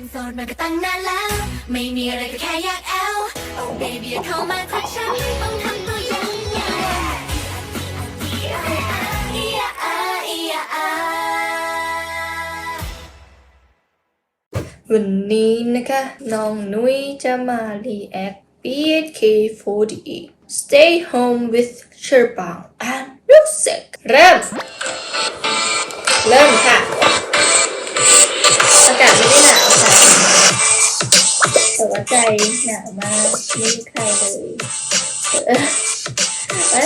เป็นโสดมาก็ตั้งนานแล้ว ไม่มีอะไรก็แค่อยากแอล Oh baby อย่าเข้ามาทักฉันต้องทำตัวยังไงอีอะอีอะอาวันนี้นะคะ น้องนุ้ยจะมา react BK48 Stay Home with Sherpa and Music เริ่ม เริ่มค่ะ แต่ว่าใจหนาวมากไม่มีใครเลย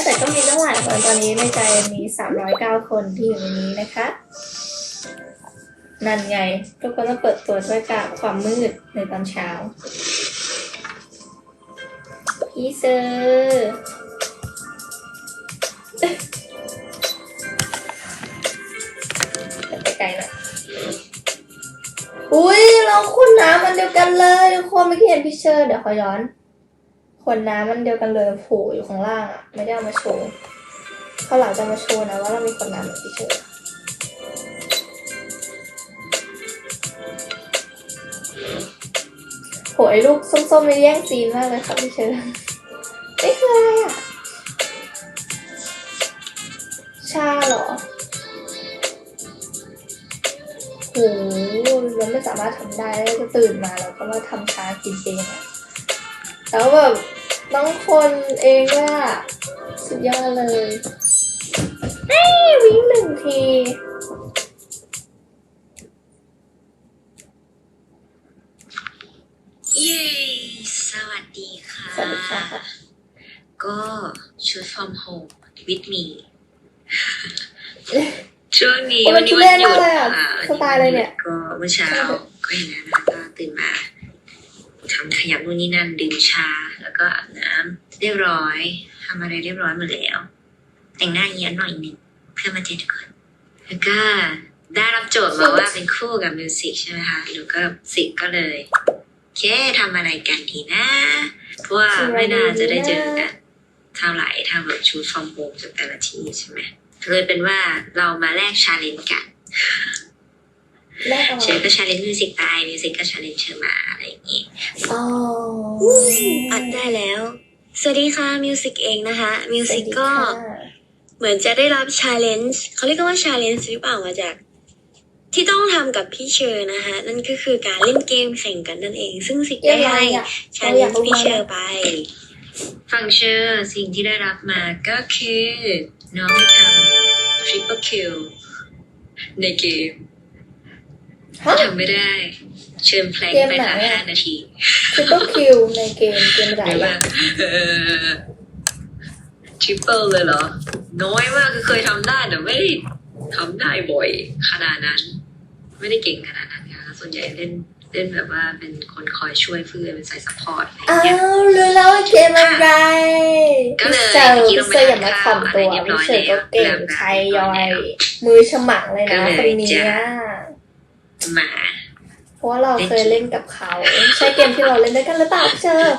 แต่ก็มีตั้งหลายคนตอนนี้ในใจมี 309 คนที่อยู่ในนี้นะคะ นั่นไง ทุกคนต้องเปิดตัวด้วยกับความมืดในตอนเช้า พี่เซอร์ เราขวดน้ำมันเดียวกันเลยทุกคนไม่อกี้เห็นพี่เชอร์เดี๋ยวขอย้อนขวดน้ำมันเดียวกันเลยโผล่อยู่ข้างล่างอะไม่ได้เอามาโชว์เขาหลังจะมาโชว์นะว่าเรามีขวดน้ำเหมือนพี่เชอร์โหไอ้ลูกส้มๆไม่แย่งซีนมากเลยครับพี่เชิญนี่คืออะไรอะ ชาเหรอ โหเราไม่ สามารถทำได้แล้วก็ตื่นมาแล้วก็มาทำชากินเองอะแล้วแบบต้องคนเองว่าสุดยอดเลยเอ้ยวิ่งหนึ่งทีเย้สวัสดีค่ะสวัสดีค่ะ ก็ชุด from home with me ช่วงนี้โอ้ยวันนี้ทุวัเรนศหยุดมากเลยอะค่ะสไตล์อะไรเนี่ย ก็เมื่อเช้าก็เห็นนะนะก็ตื่นมาทำขยับนู่นนี่นั่นดื่มชา แล้วก็อาบน้ำเรียบร้อยทำอะไรเรียบร้อยหมดแล้ว แต่งหน้าเยอะหน่อยหนึงเพื่อมาเจอทุกคนแล้วก็ได้รับโจทย์มาว่าเป็นคู่กับมิวสิกใช่ไหมคะแล้วก็สิกก็เลยโอเคทำอะไรกันดีนะเพราะว่าไม่น่าจะได้เจอกันเท่าไหร่ถ้าแบบชุดฟอร์มโฮมจากแต่ละที่ใช่ไหม เลยเป็นว่าเรามาแลกชาเลนจ์กันแรกเอาเชฟก็ชาเลนจ์มิวสิกไปมิวสิกก็ชาเลนจ์เชอมาอะไรอย่างงี้อ๋ออัดได้แล้ว สวัสดีค่ะมิวสิกเองนะคะมิวสวัสิสกดีก็ค่ะเหมือนจะได้รับชาเลนจ์เขาเรียกว่าชาเลนจ์หรือเปล่ามาจาก ที่ต้องทำกับพี่เชอร์นะคะนั่นก็คือการเล่นเกมแข่งกันนั่นเอง ซึ่งสิกเยังได้ไงให้อะชาเลนจ์พี่เชอร์ไปฟังเชอร์สิ่งที่ได้รับมาก็คือ น้องให้ทำ triple kill ในเกมฮะทำไม่ได้ เชิญแพลงเกมไปไหนทำอะห้านาทีทริปเปิลคิวในเกมเกมอะไรหรือว่าอะเออ triple เลยเหรอ น้อยมากคือเคยทำได้แต่ไม่ได้ทำได้บ่อย ขนาดนั้น ไม่ได้เก่งขนาดนั้นค่ะส่วนใหญ่เล่น เล่นแบบว่าเป็นคนคอยช่วยเพื่อนเป็นสายซัพพอร์ตอะไรอย่างอ้าเงี้ยวรู้แล้วว่าเกมอะไรก็เลยพี่เซอร์เมื่อกี้พี่เราเซอร์อย่ามาไปถ่อมตัวทานข้าวพี่เซอร์ก็เก่งอะไรเรียบร้อยแล้วชัยยอย มือฉมังเลยก็นะเลยคนนี้จะหมา เพราะว่าเราเคยเล่นกับเขาใช่เกมที่เราเล่นด้วยกันหรือเปล่าพี่เชอร์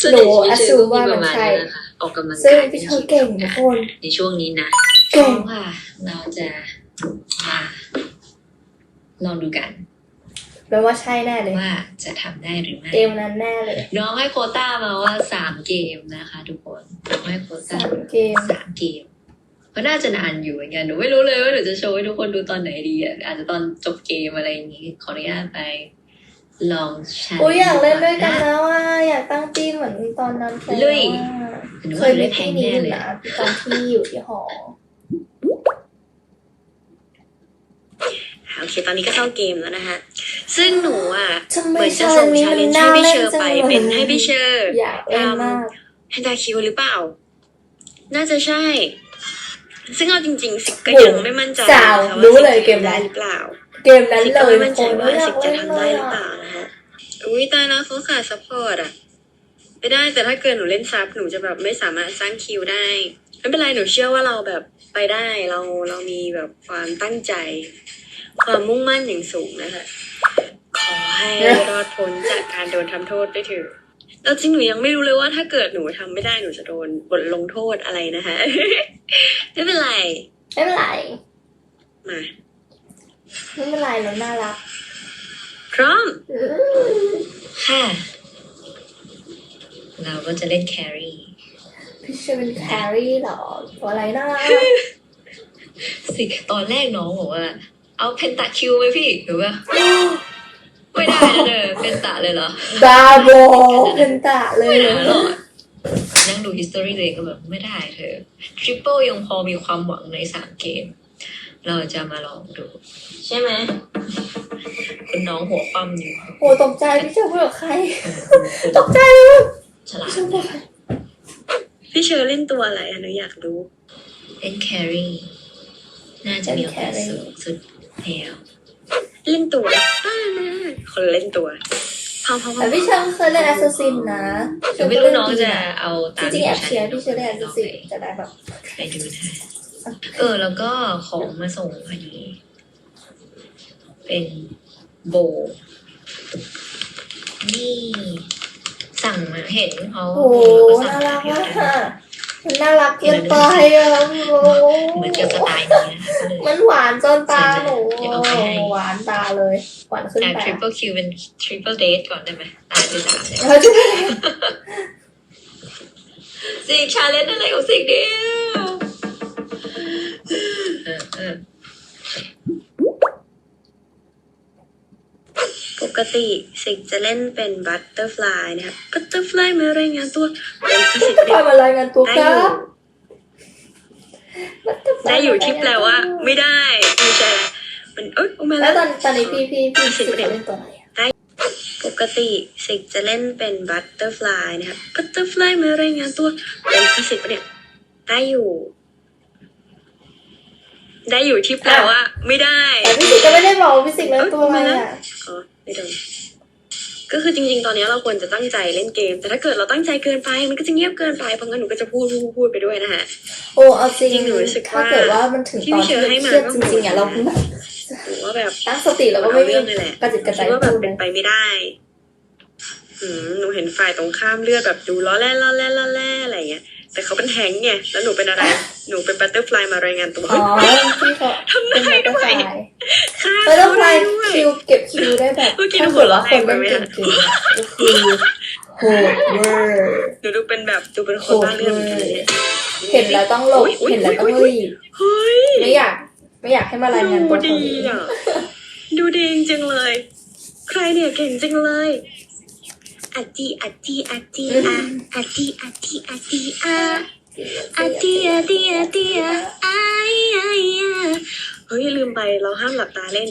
ส่วนหนูใญ่ assume ว่ามันใช่ ประาณนะคะออกกำลังซึ่งกายพี่เชอร์เก่งทุกคน ในช่วงนี้นะเก่งพราะว่าเราจะมาลองดูกัน แปลว่าใช่แน่เลยว่าจะทำได้หรือไม่เกมนั้นแน่เลย น้องให้โควต้ามาว่าสามเกมนะคะ ทุกคนน้องให้โควต้าสามเกมสามเกมก็น่าจะนานอยู่เหมือนกันหนูไม่รู้เลยว่าหนูจะโชว์ให้ทุกคนดูตอนไหนดีอะอาจจะตอนจบเกมอะไรอย่างนี้ขออนุญาตไป ลองใช้โอ้ยอยากเล่นด้วยกันแล้วอะอยากตั้งทีมเหมือนตอนนั้นไปลุยอะหนูเคว่ายหนูมีได้แพที่งนี้แน่อยู่เลยนะตอนที่อยู่ที่หอ โอเค ตอนนี้ก็เข้าเกมแล้วนะคะซึ่งหนูอะทำไมเหมือนจะชาส่งนี้ชามันเลนจ์น่าให้พี่เล่เชนอร์จังไปเลยเป็นให้พี่เชอร์อยากเล่นมากแฮนดาคิวหรือเปล่า น่าจะใช่ ซึ่งเอาจริงๆ สิกก็โอ้ยังไม่มั่นใจสาวนะคะรู้ว่าเลยสิกเกมทำได้นั้นหรือเปล่า เกมนั้นสิกเลก็ยไม่มั่นใจคนว่าอยาสิกกจะเล่นทำเลได้ยหรือเปอะล่านะคะอุ้ยตายแล้วเขาขาดซัพพอร์ตอะไม่ได้แต่ถ้าเกิดหนูเล่นซับหนูจะแบบไม่สามารถสร้างคิวได้ไม่เป็นไรหนูเชื่อว่าเราแบบไปได้เราเรามีแบบความตั้งใจ ความมุ่งมั่นอย่างสูงนะคะ ขอให้รอดพ้นจากการโดนทำโทษด้วยเถอะแล้วจริงหนูยังไม่รู้เลยว่าถ้าเกิดหนูทำไม่ได้หนูจะโดนบทลงโทษอะไรนะคะไม่เป็นไรไม่เป็นไรมาไม่เป็นไรเราน่ารักพร้อมค่ะเราก็จะเล่นแครี่พี่เชอเป็นแครี่เหรอตัวอะไรนะสิตอนแรกน้องบอกว่า เอาเพนตาคิวไหมพี่หรือว่าไม่ได้นะเด้อเพนตาเลยเหรอ บาโบเป็นตะเลยไม่เหรได้หรออกนั่งดู history ตัวเองก็แบบไม่ได้เธอ triple ยังพอมีความหวังในสามเกม เราจะมาลองดูใช่ไหมคุณน้องหัวปั้มอยู่โอ้ตกใจพี่เชอพูดกับใคร ตกใจเลยฉลาดพี่เชอพูดกับใครพี่เชอร์เล่นตัวอะไรอะหนูอยากรู้เล่นแครี่น่าจะมีโอกาสสูงสุด แล้วเล่นตัวป้านะคนเล่นตัวพอพอพอแต่พี่เชอเคยเล่นแอสซัสซินนะเดี๋ยวไม่รู้น้องจะเอาจตามริงๆแอบที่เชียร์พี่เชอเล่นแอสซัสซินไปจะได้แบบไปดูนะเออ แล้วก็ของมาส่งพอดี เป็นโบ นี่ สั่งมาเห็นเขาโอ้โหแล้วก็สั่งน่ารักเดี๋ยวมากนะค่ะ มันน่ารักเกินไปอะโอ้โหเหมือนกับสไตล์นี้นะคะก็เลยมันหวานจนตาหนูเดี๋ยวเอาไปให้ หวานตาเลย หวานขึ้นจากตา triple Q เป็น triple d a t e ก่อนได้ไหมตาที่สามเนี่ยเขาจะ สิชาเลนจ์อะไรของสิ่งเกติสิงจะเล่นเป็นบัตเตอร์ฟลายนะครับบัตเตอร์ฟลายมารายงานตัวเป็นภาษาพามารายงานตัวได้กัอยู่นได้อยู่ที่แปลว่า ไม่ได้ไม่ใช่ละมันเอ้ยออกมาแล้แล้ววตอนตอนนี้พี่พี่พี่สิเล่นตัวไหนอะปกติสิงจะเล่นเป็นบัตเตอร์ฟลายนะครับบัตเตอร์ฟลายมารายงานตัวเป็นภาษาเนี่ยได้อยู่ได้อยู่ที่แปลว่า ไม่ได้แต่พี่สิก็ไม่ได้บอกว่าพี่สิเล่นตัวอะไรอะอ๋อ ไม่โดนก็คือจริง ๆ ตอนนี้เราควรจะตั้งใจเล่นเกม แต่ถ้าเกิดเราตั้งใจเกินไป มันก็จะเงียบเกินไปเพราะงั้นหนูก็จะพูดพูดพูดไปด้วยนะฮะโอ้เอาจริงจริงหนูรู้สึกว่าถ้าเกิดว่ามันถึงที่ตอนพี่เชที่อร์ให้เคมารียดก็ จริงๆอะเราแบบหนูว่าแบบ ตั้งสติแล้วก็ไม่เอามีเรื่องเลยแหละ กระจิตกระใจคิดว่าแบบพูดเลเป็นยไปไม่ได้อืมหนูเห็นฝ่ายตรงข้ามเลือดแบบดูล้อแล่ล้อแล่ล้อแล่อะไรอย่างเงี้ย แต่เขาเป็นแทงค์ไงแล้วหนูเป็นอะไร หนูเป็นบัตเตอร์ฟลายมารายงานตัวอ๋อพี่เขาทำเป็นได้บัตเตอด้ร์วฟยลายฆ่าบัตเตอร์เขาฟลาได้ยด้วยคิวเก็บคิวได้แบบเมื่อกี้ถ้าเกิดว่าคนหนูเล่นบอกว่าเก่งๆอะก็คือโหดเวอร์หนูดูเป็นแบบดูเป็นคนบ้าเรื่องเหมือนกันเนี่ยเห็นแล้วต้องหลบอุ๊ยเห็นแล้วต้องอุ๊ยรีบเฮ้ยไม่อยากไม่อยากให้มารายงานดูตัวดีคนนี้อะดูดีจริงๆเลย ใครเนี่ยเก่งจริงเลย อาจีอาจีอาจีอาอาจีอาจีอาจีอาอาจีอาจีอาจีอาไอไออาเฮ้ยลืมไปเราห้ามหลับตาเล่น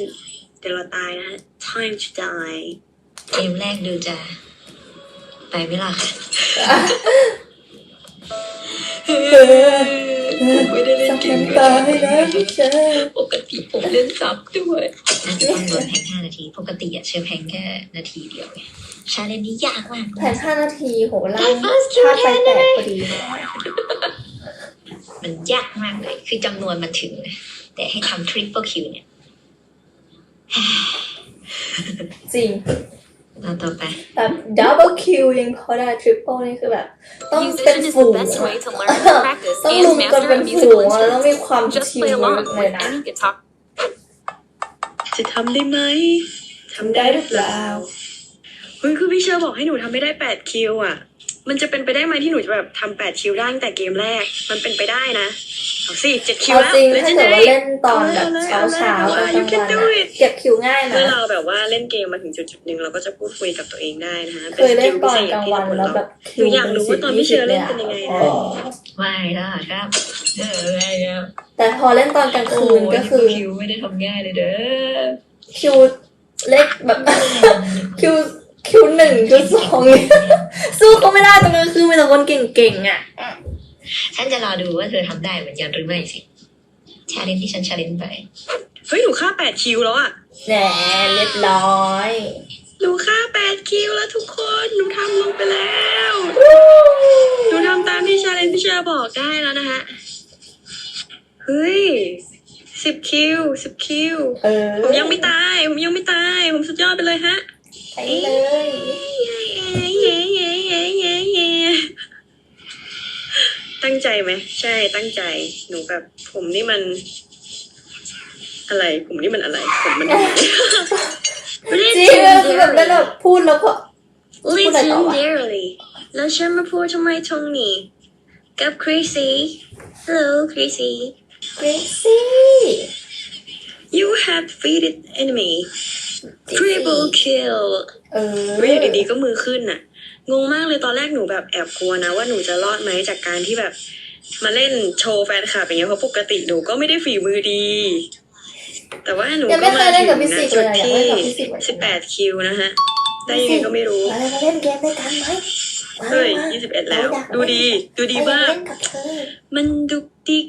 เดี๋ยวเราตายนะฮะ time to die เกมแรกดูจะไปไม่ล่ะ ผมไม่ได้เล่นเกมตาให้นะพี่เชอร์ปกติผมเล่นซับด้วยน่าจะต้องโดนแพงห้านาที ปกติอะเชื่อแพงแค่นาทีเดียวไงชาเลนจ์นี้ยากมากแผนห้านาทีโหล่างชาไปแตกพอดี มันยากมากเลย คือจำนวนมันถึงนะแต่ให้ทำทริปเปิลคิวเนี่ย จริง เราต่อไปแบบดับเบิลคิวยังพอได้ทริปเปิลนี่คือแบบ ต้องเป็น Musician is ฝูง the best อะ way to learn and practice ต้อง and ลุมกัน master เป็น a ฝู musical งอะแล้วต้องมี instrument. ความ Just ชิ play ล along เลย with นะ any guitar จะทำได้ไหมทำได้หรือเปล่าเฮ้ยคือพี่เชอร์บอกให้หนูทำไม่ได้แปดคิวอะ มันจะเป็นไปได้ไหมที่หนูจะแบบทำแปดคิวได้ตั้งแต่เกมแรก มันเป็นไปได้นะเอาสิเจ็ดคิวเอาแล้วจริงแล้วถ้าจะเกิดได้ว่าเล่นตอนแบบเช้าเอาเลยเช้าเอาตอนเลยกลางวัน You can do อะ it เก็บคิวง่ายเมื่อนะเราแบบว่าเล่นเกมมาถึงจุดจุดๆหนึ่งเราก็จะพูดคุยกับตัวเองได้นะฮะเคยเล่นตอนกลางวันแล้วแบบหคินูวอยากรู้ว่าตอนพี่เชอร์เล่นเป็นยังไงนะ ไม่ได้ครับเอออะไรครับแต่พอเล่นตอนกลางคืนก็คือคิวไม่ได้ทำง่ายเลยเด้อคิวเล็กแบบ คิว คิวหนึ่งคิวสองเนี่ยสู้เขาไม่ได้ตรงนั้นคือมีแต่คนเก่งๆอะ ฉันจะรอดูว่าเธอทำได้เหมือนกันหรือไม่สิชาเลนจ์ที่ฉันชาเลนจ์ไป เฮ้ยหนูฆ่าแปดคิวแล้วอะแหนเรียบร้อยหนูฆ่าแปดคิวแล้วทุกคน หนูทำลงไปแล้ว หนูทำตามที่ชาเลนจ์พี่เชอร์บอกได้แล้วนะฮะ เฮ้ยสิบคิวสิบคิว เออ ผมยังไม่ตาย ผมยังไม่ตาย ผมสุดยอดไปเลยฮะ ไปเลยเย้เย้เย้เย้เย้ตั้งใจไหมใช่ตั้งใจหนูแบบผมนี่มัน อะไร ผมนี่มันอะไร ผมมันทำไมจริงคือแบบนั้นแบบพูดแล้วก็ legendary แล้วฉันมาพูดทำไมตรงนี้ กับ Chrissy Hello Chrissy เกรซี่ you have defeated enemy triple kill เออเรียกดีๆก็มือขึ้นน่ะ งงมากเลยตอนแรกหนูแบบแอบกลัวนะ ว่าหนูจะรอดไหมจากการที่แบบ มาเล่นโชว์แฟนคลับอย่างเงี้ยเพราะปกติหนูก็ไม่ได้ฝีมือดี แต่ว่าหนูยังก็ไม่เคมายเล่นกับถึพี่งสินะกเลจุยดอะอยากที่เล่นกับพี่สิกเหมือนสิกับนแปดคิวนะฮะ ได้ยังไงก็ไม่รู้ มาเลยมาเล่นเกมด้วยกันไหมมาเฮ้ยมายี่สิบเอ็ดแล้วราอยากดูดี ดูดีมาก เล่นกับเธอมันดุกดิก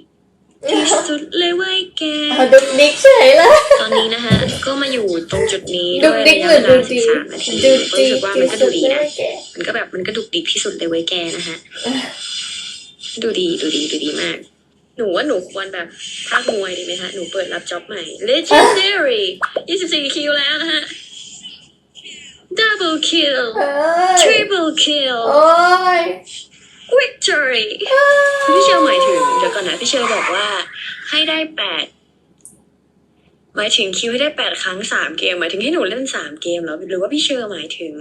ที่สุดเลยเว้ยแก เอาดุกดิกเฉยเลย ตอนนี้นะฮะก็มาอยู่ตรงจุดนี้ดุด้กวยดิระกยะหรือเวดูลาสิดีบสามนาทีดูก็ดีรู้สึกว่ามันก็ดูดีนะแกมันก็แบบมันก็ดุกดิกที่สุดเลยเว้ยแกนะฮะ ดูดีดูดีดูดีมาก หนูว่าหนูควรแบบภาคมวยดีไหมฮะ หนูเปิดรับจ็อบใหม่ legendary 24 คิวแล้วนะฮะ double kill เอ้ย triple kill โอ้ย victory พี่เชลหมายถึงเดี๋ยวก่อนนะพี่เชลบอกว่าให้ได้แปดหมายถึงคิวให้ได้แปดครั้งสามเกมหมายถึงให้หนูเล่นสามเกมแล้วหรือว่าพี่เชลหมายถึง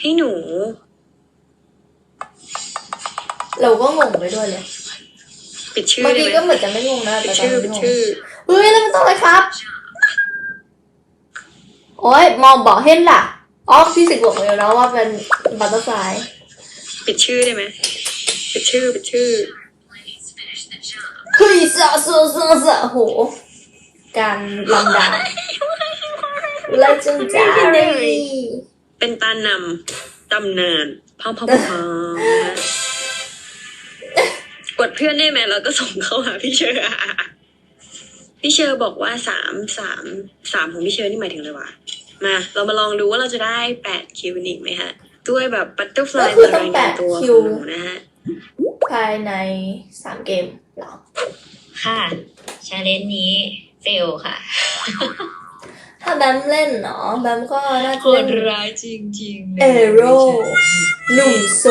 ให้หนู เราก็งงไปด้วยเลยปิดชื่อบางได้ทีไหมก็เหมือนจะไม่งงนะปิแต่ดตอนชื่อนี้ปิดงงชื่อ เฮ้ยแล้วมันต้องอะไรครับ โอ้ยมองบอกเห็นล่ะอ๋อพี่สิกบอกเลยแล้วว่าเป็นบัตเตอร์ฟลาย ปิดชื่อได้ไหมปิดชื่อปิดชื่อเฮ้ยสะสะสะสะโห การลำดับ legendary เป็นตานำตำนานพามพามพามนะฮะกดเพื่อนได้ไหมแล้วก็ส่งเข้าหาพี่เชอร์พี่เชอร์บอกว่าสามสามสามของพี่เชอร์นี่หมายถึงอะไรวะมา เรามาลองดูว่าเราจะได้แปดคิวอีกไหมฮะ ด้วยแบบบัตเตอร์ฟลายก็คือต้องรายงานตัวแปดคิขว องหนูนะฮะ ภายในสามเกมเหรอค่ะชาเลนจ์นี้เฟลค่ะถ้าแบมเล่นเนาะแบมก็น่าโคจะเล่ตนรร้ายจริงๆเอโร่หนุ่มโซ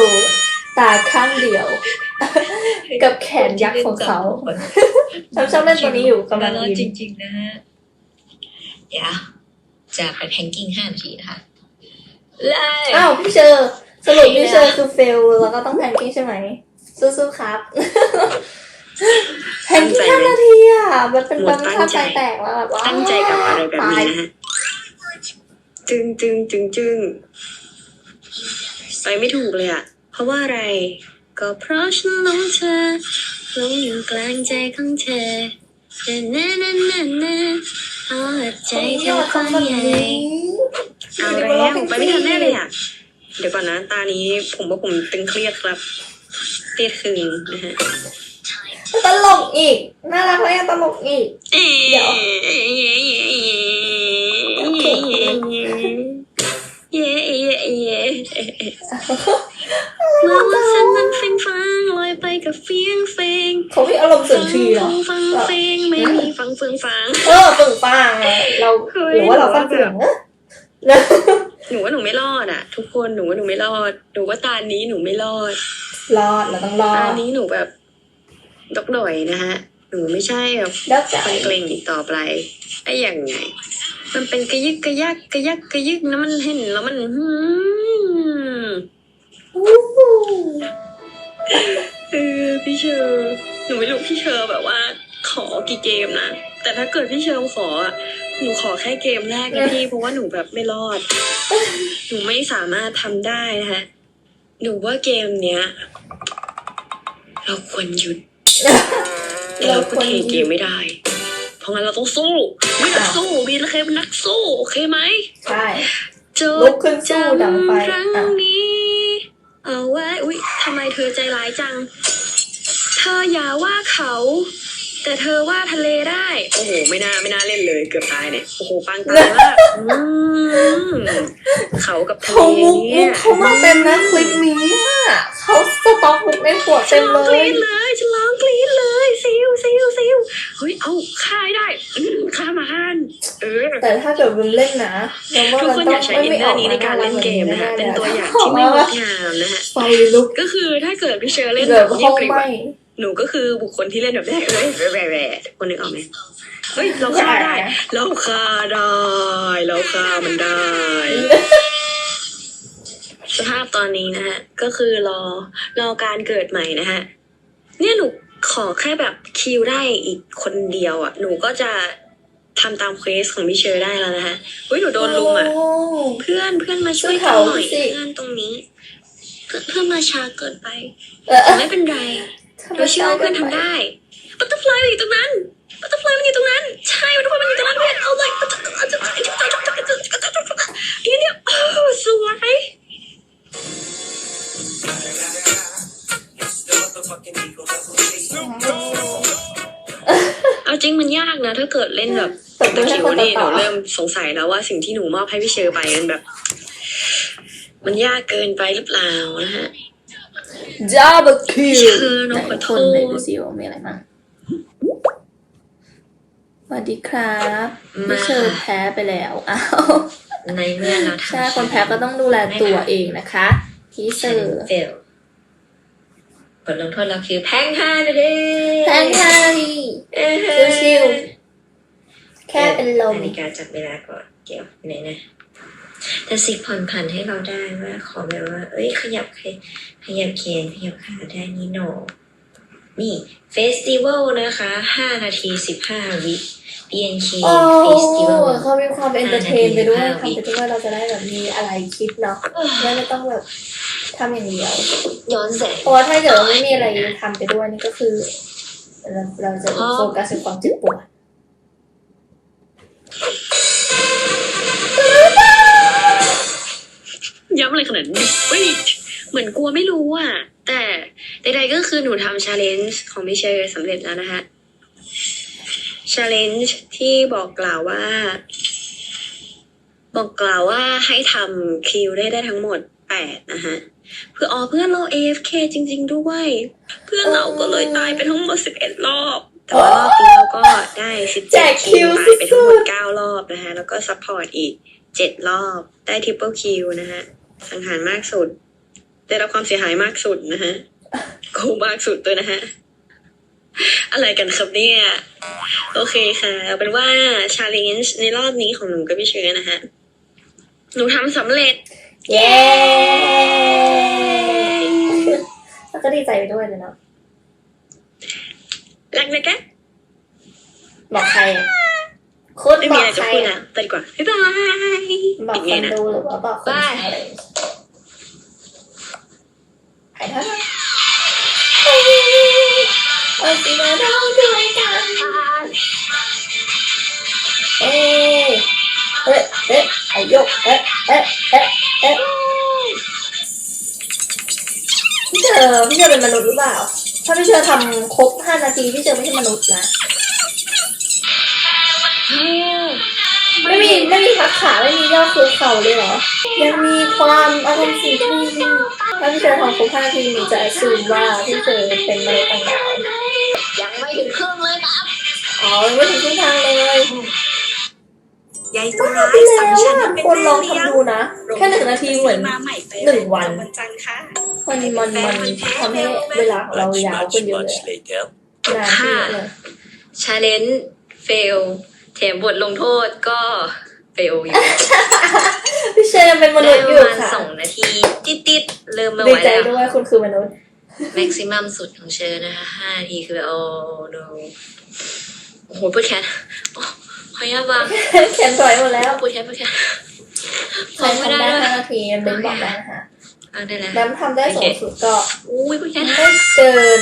ตาข้างเดียว กับแขนยักษ์ของเขาชอบชอบเล่นตัวนี้อยู่กำลังรออิจนริง ๆ นะฮะเดี๋ยวจะไปแพนกิ้งห้านาทีนะคะ ไล่อ้าวพี่เชอร์สรุปพี่เชอร์คือเฟลแล้วก็ต้องแพนกิ้งใช่ไหมสู้ๆครับแพนกิ้งห้านาทีอะมันเป็นหมควาดมตั้งชอบใจใจแตกแล้วแบบว่าตั้งใจกับอะไรแบบนี้นะฮะจึงจึงจึงจึงไปไม่ถูกเลยอะ เพราะว่าอะไร ก็เพราะฉันหลงเธอหลงอยู่กลางใจของเธอน่าน่าน่าน่าเพราะใจเธอฟังใหญ่เอาแล้วไปไม่ทันแน่เลยอะ เดี๋ยวก่อนนะ ตานี้ผมว่าผมตึงเครียดครับเครียดคืนนะฮะตลกอีก น่ารักแล้วยังตลกอีก เดี๋ยว เย่เย่เย่เมื่อวันฉันนั้นเฟ้งฟังลอยไปกับเฟียงเฟงเขามีอารมณ์สุนทรีย์เหรอฟังเฟงไม่มีฟังเฟืองฟังเออฝึกฟังอะเราเฮ้ยหรือว่าเราฟังเสียงเนอะ หนูว่าหนูไม่รอดอะ ทุกคนหนูว่าหนูไม่รอดหนูว่าตานี้หนูไม่รอด รอดเราต้องรอตาดนี้หนูแบบดกหน่อยนะฮะ หนูไม่ใช่แบบเลิกใจคนเกรงอีกต่อไปได้ยังไง มันเป็นกระยึกกระยักกระยักกระยึกนะมันเห็นแล้วมันหืมอู้หูเออพี่เชอร์หนูไม่รู้พี่เชอร์แบบว่า ขอกี่เกมนะแต่ถ้าเกิดพี่เชอร์ขออะ หนูขอแค่เกมแรกนะพี่เพราะว่าหนูแบบไม่รอด หนูไม่สามารถทำได้นะฮะหนูว่าเกมเนี้ย เราควรหยุดเราก็เทเกมไม่ได้ เพราะงั้นเราต้องสู้มีนักสู้มีนักเคเป็นนักสู้โอเคไหม ใช่โจลุกขึ้นสู้ดังไฟครั้งอะนี้ เอาไว้ อุ๊ยทำไมเธอใจร้ายจัง เธออย่าว่าเขา แต่เธอว่าทะเลได้ โอ้โห ไม่น่าไม่น่าเล่นเลยเกือบตายเนี่ย โอ้โหปางตายมากอืมเขากับทะเลเขามุกมุเนี่ยกเขามาเต็มนะคลิปนี้อะเขาสต็อกมุกในหัวฉัเต็นมร้องเลกรี๊ย ดเลยฉันร้องกรี๊ดเลยซิวซิวซิวเฮ้ยเอาฆ่าให้ได้อืมฆ่ามันเออ แต่ถ้าเกิดวิมเล่นนะเราว่าทุกมันคนต้อองยากใช้ไม่อินไม่เนอออกร์นี้ในการเล่นเกมนะฮะเป็นตัวอย่างที่ไม่งดงามนะฮะไฟลุกก็คือถ้าเกิดพี่เชอร์เล่นเกิแบดบห้เงียอบงกริบไหมอะ หนูก็คือบุคคลที่เล่นแบบแรกเลยแรกๆคนนึกออกไหมเฮ้ยเราฆ่าได้ เราฆ่าได้ เราฆ่ามันได้ สภาพตอนนี้นะฮะ ก็คือรอรอการเกิดใหม่นะฮะ เนี่ยหนูขอแค่แบบคิวได้อีกคนเดียวอะ หนูก็จะทำตามเควสของพี่เชอร์ได้แล้วนะฮะเฮ้ยหนูโดนลุมอะโอ้เพื่อนเพื่อนมาช่วยกันหน่อยเพื่อนตรงนี้ เพื่อนเพื่อนมาช้าเกินไปเออแต่ไม่เป็นไร เราเชื่อว่าเพื่อนทำได้บัตเตอร์ฟลายมันอยู่ตรงนั้นบัตเตอร์ฟลายมันอยู่ตรงนั้น ใช่บัตเตอร์ฟลายมันอยู่ตรงนั้นเพื่อนเอาเลยนี่เนี่ยโอ้สวยเอาจริงมันยากนะ ถ้าเกิดเล่นแบบตบมือให้คิวคนนี่หนูเริ่มสงสัยแล้วว่าสิ่งที่หนูมอบให้พี่เชอร์ไปมันแบบ มันยากเกินไปหรือเปล่านะฮะ ๆ double kill เชอร์น้องขอโทคนไหนดูษสิว่ามีอะไรบ้างสวัสดีครับมา พี่เชอร์แพ้ไปแล้ว อ้าว ในเมื่อเราทำใช่ คนแพ้ก็ต้องดูแลตัวเองนะคะ พี่เชอร์เฟลบทลงโทษเราคือแพงห้าเลยเด้แพงค่ะพี่ชิวแค่เป็นลม นาฬิกาจับเวลาก่อนเกี่ยวไหนนะ แต่สิผ่อนผันให้เราได้ว่าขอแบบว่า เอ้ย ขยับขยขยับแขนขยับขาได้นี่หนอนี่เฟสติวัลนะคะห้านาทีสิบห้าวิ BNK โอ้เฟสติวัลเขามีความเอนเตอร์เทนไปด้วยห้าทำนาทีไปด้วยเราจะได้แบบมีอะไรคิดเนาะไม่ไม่ต้องแบบทำอย่างเดียวย้อนแสงเพราะว่าถ้าเกิดว่าไม่มีอะไรทำไปด้วยนี่ก็คือ เราเราจะโฟกัสกับความเจ็บปวด อะไรขนาดนี้เฮ้ยเหมือนกลัวไม่รู้อะ แต่ใดๆก็คือหนูทำชาเลนจ์ของพี่เชอร์สำเร็จแล้วนะฮะชาเลนจ์ที่บอกกล่าวว่า บอกกล่าวว่าให้ทำคิวได้ได้ทั้งหมดแปดนะฮะเพื่ออ๋อเพื่อนเรา AFK จริง ๆ ด้วย เพื่อนเราก็เลยตายไปทั้งหมดสิบเอ็ดรอบแต่ว่ารอบนี้เราก็ได้สิบแจเจ็ดกคิคิววสุตายไปทั้งหมดดเก้ารอบนะฮะแล้วก็ซัพพอร์ตอีกเจ็ดรอบได้ทริปเปิลคิวนะฮะ สังหารมากสุด ได้รับความเสียหายมากสุดนะฮะโกงมากสุดด้วยนะฮะ อะไรกันครับเนี่ย โอเคค่ะเอาเป็นว่าชาเลนจ์ในรอบนี้ของหนูกับพี่เชอนะฮะ หนูทำสำเร็จๆเย้แล้วก็ดีใจไปด้วยเลยเนาะรักนะคะบอกใครอะคุณไม่บมีอกอะไรใคจะรพูดอะแล้วไปดีกว่าบ๊ายบายบอกเป็นคไงนนะ ดูหรือว่าบอกคนบา โยกเอ๊ะเอ๊ะเอ๊ะเอ๊ะพี่เชอร์พี่เชอร์เป็นมนุษย์หรือเปล่า ถ้าพี่เชอร์ทำครบห้านาทีพี่เชอร์ไม่ใช่มนุษย์นะไม่มีไม่มีทักขาไม่มีย่อคือเข่าเลยเหรอ ยังมีความอารมณ์สีที่ถ้าพี่เชอร์ทำครบห้านาทีหนูจะสูมว่าพี่เชอร์เป็นมนุษย์ต่างดาวยังไม่ถึงครึ่งเลยครับอ๋อไม่ถึง ยายตัวร้ายที่สั่แล้งวฉันอะให้เป็นคนลองแม่เลี้ยงทำดูนะ แค่หนึ่งนาทีเหมือน มาใหม่ไปหนึ่งวัน วันจันทร์ค่ะ มันมันมันทำให้เวลาของเรายาวขึ้นเยอะเลย later. นานขึ้นเยอะเลย ชาเลนจ์เฟลแถมบทลงโทษก็เฟลอยู่ พี่เชอร์ยังเป็นมนุได้ษย์ปอระยู่มาณค่ะสองนาทีติดๆเริ่มไม่ดีไหวใจแล้วด้วยคุณคือมนุษย์ แม็กซิมัมสุดของเชอร์นะคะห้านาทีคือแบบโอ้ no โอ้โหพูดแค่โอ้ขออนุญาตวางแขนปล่อยหมดแล้วพูดแค่พูดแค่ใครฟังไม่ทำได้ได้ด้วยห้านาทีเบนบอกได้นะคะเอาได้แล้วแบมทำได้สูงสุดก็อุ้ยพูดแค่ไม่เกิน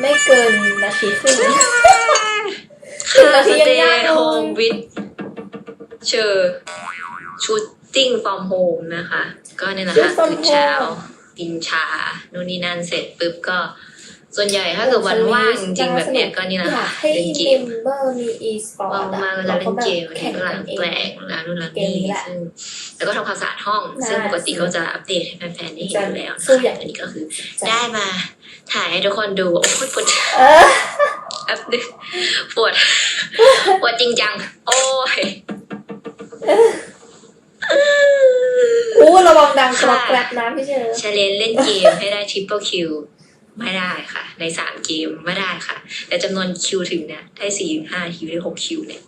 ไม่เกินนาทีครึ่งค่านาทีสยังเตยากย์เลยโฮมวิดเชอร์ชูตติ้งฟอร์มโฮมนะคะ ก็เนี่ยนะคะตื่นเช้ากินชา นู่นนี่นั่นเสร็จปุ๊บก็ ส่วนใหญ่ถ้าเกิดวันว่างจริงๆแบบเนี้ยก็นี่แหละอยาค่ะกให้เล่นเกเมมมเบอร์มีอีสปอร์ว่างตมากเวลาเล่นเกมอันนี้ก็หลังแปลงแล้วนู่นแล้วเกมนี่นี้แหละซึ่งแล้วก็ทำความสะอาดห้องน่าซึ่งปกติก็จะอัปเดตให้แฟนๆได้เห็นอยู่แล้วนะสู้คะอย่างอันนี้ก็คือได้มาถ่ายให้ทุกคนดูโอ้ยปวดเออแป๊บนึงปวดปวดจริงจังโอ้ยอู้ระวังดังกรอบแกรบนะพี่เชอร์ชาเลนเล่นเกมให้ได้ทริปเปิลคิว ไม่ได้ค่ะ ในสามเกมไม่ได้ค่ะ แต่จำนวนคิวถึงเนี่ย ได้สี่ห้าคิวได้หกคิวเนี่ย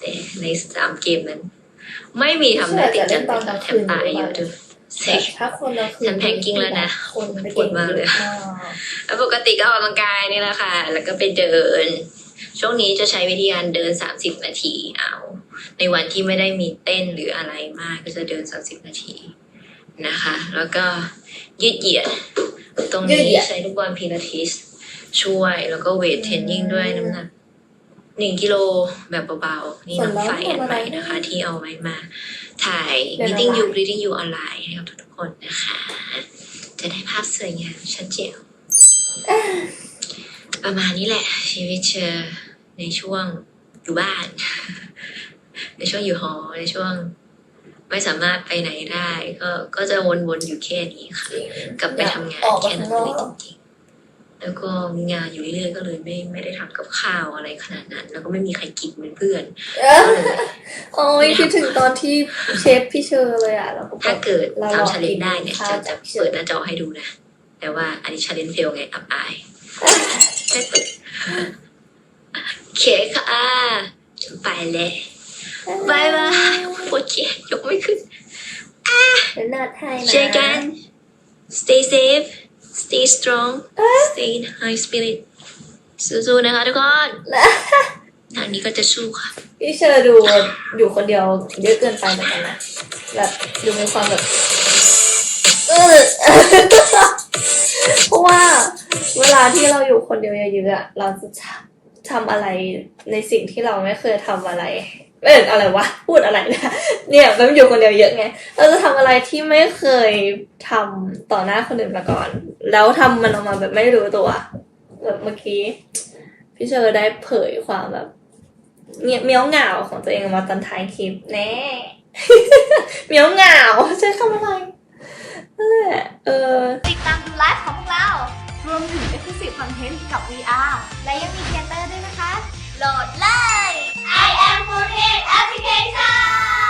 แต่ในสามเกมนั้น ไม่มีทำได้ติดกันเลยค่ะแถมตายเยอะด้วยเซ็กถ้าคนเราคือฉันแพงกิ้งแล้วนะคนไปปวดมากเลยอะแล้วปกติก็ออกกำลังกายนี่แหละค่ะ แล้วก็ไปเดิน ช่วงนี้จะใช้วิธีการเดิน30นาทีเอา ในวันที่ไม่ได้มีเต้นหรืออะไรมากก็จะเดิน30นาทีนะคะ แล้วก็ยืดเหยียด ตรงนี้ใช้ลูกบอลพิลาทิสช่วยแล้วก็เวทเทรนนิ่งด้วยน้ำหนักหนึ่งกิโลแบบเบาๆ นี่น้องไฟอันใหม่นะคะ ที่เอาไว้มาถ่าย meeting you reading you ออนไลน์ให้กับทุกๆคนนะคะ จะได้ภาพสวยงามชัดเจนประมาณนี้แหละ ชีวิตเชอในช่วงอยู่บ้าน ในช่วงอยู่หอ ในช่วง ไม่สามารถไปไหนได้ ก็ก็จะวนๆอยู่แค่นี้ค่ะ กลับไปทำงานออกมาแค่ข้านั้งนนอเลยกจริงๆ แล้วก็มีงานอยู่เรื่อยๆก็เลยไม่ไม่ได้ทำกับข้าวอะไรขนาดนั้น แล้วก็ไม่มีใครกินเป็นเพื่อนเออก็เลย โอ้ยคิดถึงตอนที่เชฟพี่เชอร์เลยอะแล้วก็แบบถ้าเกิดเราทำชาเลนจ์ได้เนี่ยข้าจะวจะจากพี่เชอเปิดร์หน้าจอให้ดูนะ แต่ว่าอันนี้ชาเลนจ์เฟลไงอับอายไม่เปิดโอเคค่ะไปเลยบายบาย ปวดแขนยกไม่ขึ้นเป็นหน้าไทยนะเจอกัน stay safe stay strong stay in high spirit สู้ๆนะคะทุกคนทางนี้ก็จะสู้ค่ะ พี่เชอร์ดูอยู่คนเดียวเยอะเกินไปเหมือนกันนะแบบดูมีความแบบเออเพราะว่าเวลาที่เราอยู่คนเดียวเยอะๆอะเราจะทำอะไรในสิ่งที่เราไม่เคยทำอะไร เอออะไรวะพูดอะไรนะเนี่ยมันอยู่คนเดียวเยอะไงเราจะทำอะไรที่ไม่เคยทำต่อหน้าคนอื่นมาก่อน แล้วทำมันออกมาแบบไม่รู้ตัวแบบเมื่อกี้พี่เชอร์ได้เผยความแบบเงียเมียวเหงาของตัวเองมาตอนท้ายคลิปแน่เมียวเหงาใช้คำอะไรนั่นแหละเออติดตามดูไลฟ์ของพวกเรา รวมถึง Exclusive Content กับ VR และยังมีเทเตอร์ด้วยนะคะ โหลดเลย for Education!